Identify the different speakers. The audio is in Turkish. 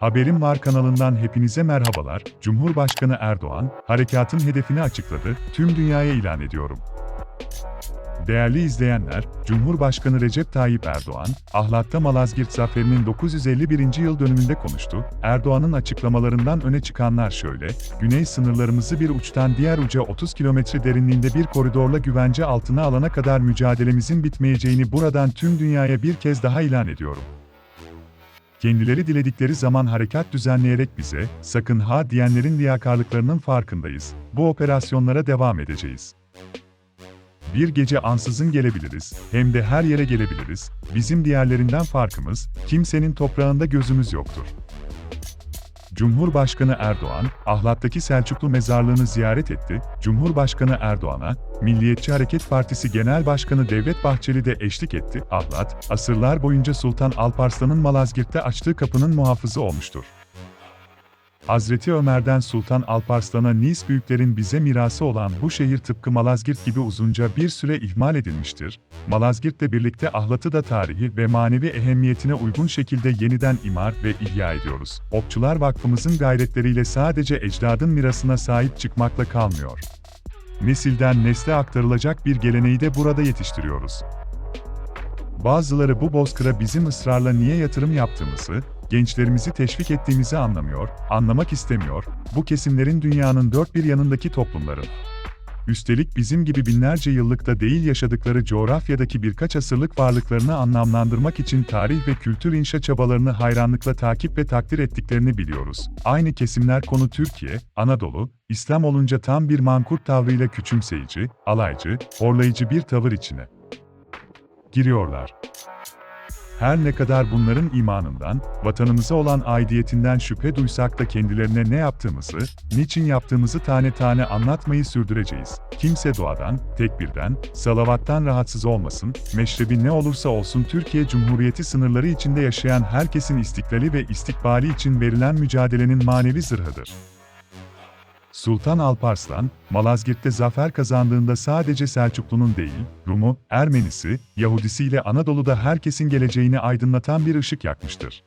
Speaker 1: Haberim Var kanalından hepinize merhabalar. Cumhurbaşkanı Erdoğan, harekatın hedefini açıkladı, tüm dünyaya ilan ediyorum. Değerli izleyenler, Cumhurbaşkanı Recep Tayyip Erdoğan, Ahlat'ta Malazgirt Zaferi'nin 951. yıl dönümünde konuştu. Erdoğan'ın açıklamalarından öne çıkanlar şöyle, Güney sınırlarımızı bir uçtan diğer uca 30 kilometre derinliğinde bir koridorla güvence altına alana kadar mücadelemizin bitmeyeceğini buradan tüm dünyaya bir kez daha ilan ediyorum. Kendileri diledikleri zaman harekat düzenleyerek bize, sakın ha diyenlerin liyakarlıklarının farkındayız. Bu operasyonlara devam edeceğiz. Bir gece ansızın gelebiliriz, hem de her yere gelebiliriz. Bizim diğerlerinden farkımız, kimsenin toprağında gözümüz yoktur. Cumhurbaşkanı Erdoğan, Ahlat'taki Selçuklu mezarlığını ziyaret etti. Cumhurbaşkanı Erdoğan'a, Milliyetçi Hareket Partisi Genel Başkanı Devlet Bahçeli de eşlik etti. Ahlat, asırlar boyunca Sultan Alparslan'ın Malazgirt'te açtığı kapının muhafızı olmuştur. Hazreti Ömer'den Sultan Alparslan'a Nice büyüklerin bize mirası olan bu şehir tıpkı Malazgirt gibi uzunca bir süre ihmal edilmiştir. Malazgirt'le birlikte ahlatı da tarihi ve manevi ehemmiyetine uygun şekilde yeniden imar ve ihya ediyoruz. Okçular Vakfımızın gayretleriyle sadece ecdadın mirasına sahip çıkmakla kalmıyor. Nesilden nesle aktarılacak bir geleneği de burada yetiştiriyoruz. Bazıları bu bozkıra bizim ısrarla niye yatırım yaptığımızı, gençlerimizi teşvik ettiğimizi anlamıyor, anlamak istemiyor, bu kesimlerin dünyanın dört bir yanındaki toplumların. Üstelik bizim gibi binlerce yıllıkta değil yaşadıkları coğrafyadaki birkaç asırlık varlıklarını anlamlandırmak için tarih ve kültür inşa çabalarını hayranlıkla takip ve takdir ettiklerini biliyoruz. Aynı kesimler konu Türkiye, Anadolu, İslam olunca tam bir mankurt tavrıyla küçümseyici, alaycı, horlayıcı bir tavır içine giriyorlar. Her ne kadar bunların imanından, vatanımıza olan aidiyetinden şüphe duysak da kendilerine ne yaptığımızı, niçin yaptığımızı tane tane anlatmayı sürdüreceğiz. Kimse doğadan, tekbirden, salavattan rahatsız olmasın, meşrebi ne olursa olsun Türkiye Cumhuriyeti sınırları içinde yaşayan herkesin istiklali ve istikbali için verilen mücadelenin manevi zırhıdır. Sultan Alparslan, Malazgirt'te zafer kazandığında sadece Selçuklu'nun değil, Rumu, Ermenisi, Yahudisiyle Anadolu'da herkesin geleceğini aydınlatan bir ışık yakmıştır.